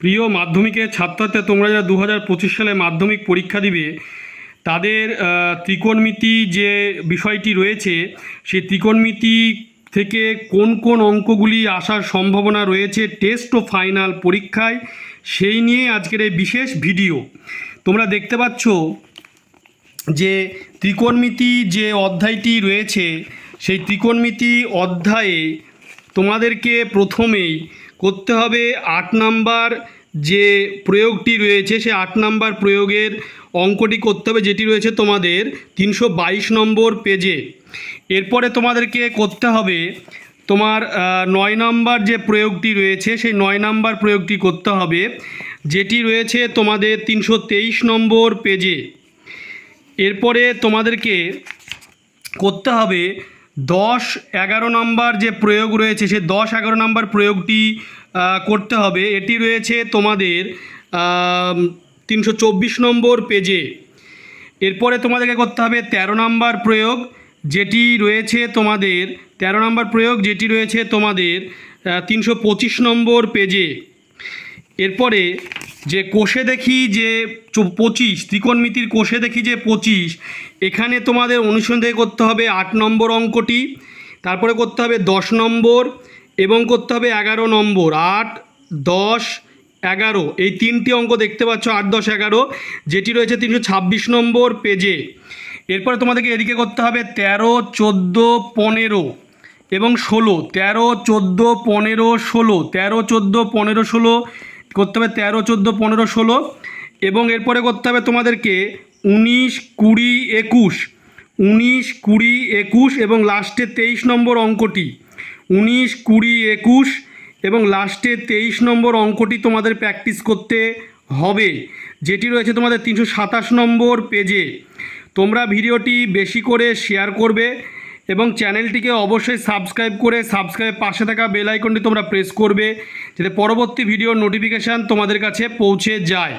প্রিয় মাধ্যমিকের ছাত্রছাত্রী তোমরা যারা দু হাজার পঁচিশ সালে মাধ্যমিক পরীক্ষা দিবে, তাদের ত্রিকোণমিতি যে বিষয়টি রয়েছে, সেই ত্রিকোণমিতি থেকে কোন কোন অঙ্কগুলি আসার সম্ভাবনা রয়েছে টেস্ট ও ফাইনাল পরীক্ষায়, সেই নিয়ে আজকের এই বিশেষ ভিডিও। তোমরা দেখতে পাচ্ছ যে ত্রিকোণমিতি যে অধ্যায়টি রয়েছে, সেই ত্রিকোণমিতি অধ্যায়ে তোমাদেরকে প্রথমেই করতে হবে আট নাম্বার যে প্রয়োগটি রয়েছে, সে আট নাম্বার প্রয়োগের অঙ্কটি করতে হবে যেটি রয়েছে তোমাদের তিনশো বাইশ নম্বর পেজে। এরপরে তোমাদেরকে করতে হবে তোমার নয় নাম্বার যে প্রয়োগটি রয়েছে, সেই নয় নাম্বার প্রয়োগটি করতে হবে যেটি রয়েছে তোমাদের তিনশো তেইশ নম্বর পেজে। এরপরে তোমাদেরকে করতে হবে দশ এগারো নম্বর যে প্রয়োগ রয়েছে, সে দশ এগারো নম্বর প্রয়োগটি করতে হবে। এটি রয়েছে তোমাদের তিনশো চব্বিশ নম্বর পেজে। এরপরে তোমাদেরকে করতে হবে তেরো নম্বর প্রয়োগ, যেটি রয়েছে তোমাদের, তেরো নম্বর প্রয়োগ, যেটি রয়েছে তোমাদের তিনশো পঁচিশ নম্বর পেজে। এরপরে যে কোষে দেখি যে পঁচিশ, ত্রিকোণমিতির কোষে দেখি যে পঁচিশ, এখানে তোমাদের অনুসন্ধান করতে হবে আট নম্বর অঙ্কটি, তারপরে করতে হবে দশ নম্বর এবং করতে হবে এগারো নম্বর, আট, দশ, এগারো, এই তিনটি অঙ্ক দেখতে পাচ্ছ আট, দশ, এগারো, যেটি রয়েছে তিনশো ছাব্বিশ নম্বর পেজে। এরপরে তোমাদেরকে এদিকে করতে হবে তেরো, চোদ্দ, পনেরো এবং ষোলো, তেরো, চোদ্দ, পনেরো, ষোলো, তেরো, চোদ্দ, পনেরো, ষোলো করতে হবে তেরো, চোদ্দ, পনেরো, ষোলো এবং এরপরে করতে হবে তোমাদেরকে উনিশ, কুড়ি, একুশ। উনিশ, কুড়ি, একুশ এবং লাস্টে তেইশ নম্বর অঙ্কটি। উনিশ, কুড়ি, একুশ এবং লাস্টে তেইশ নম্বর অঙ্কটি তোমাদের প্র্যাকটিস করতে হবে। যেটি রয়েছে তোমাদের তিনশো সাতাশ নম্বর পেজে। তোমরা ভিডিওটি বেশি করে শেয়ার করবে এবং চ্যানেলটিকে অবশ্যই সাবস্ক্রাইব করে সাবস্ক্রাইব পাশে থাকা বেল আইকনটি তোমরা প্রেস করবে, যাতে পরবর্তী ভিডিও নোটিফিকেশান তোমাদের কাছে পৌঁছে যায়।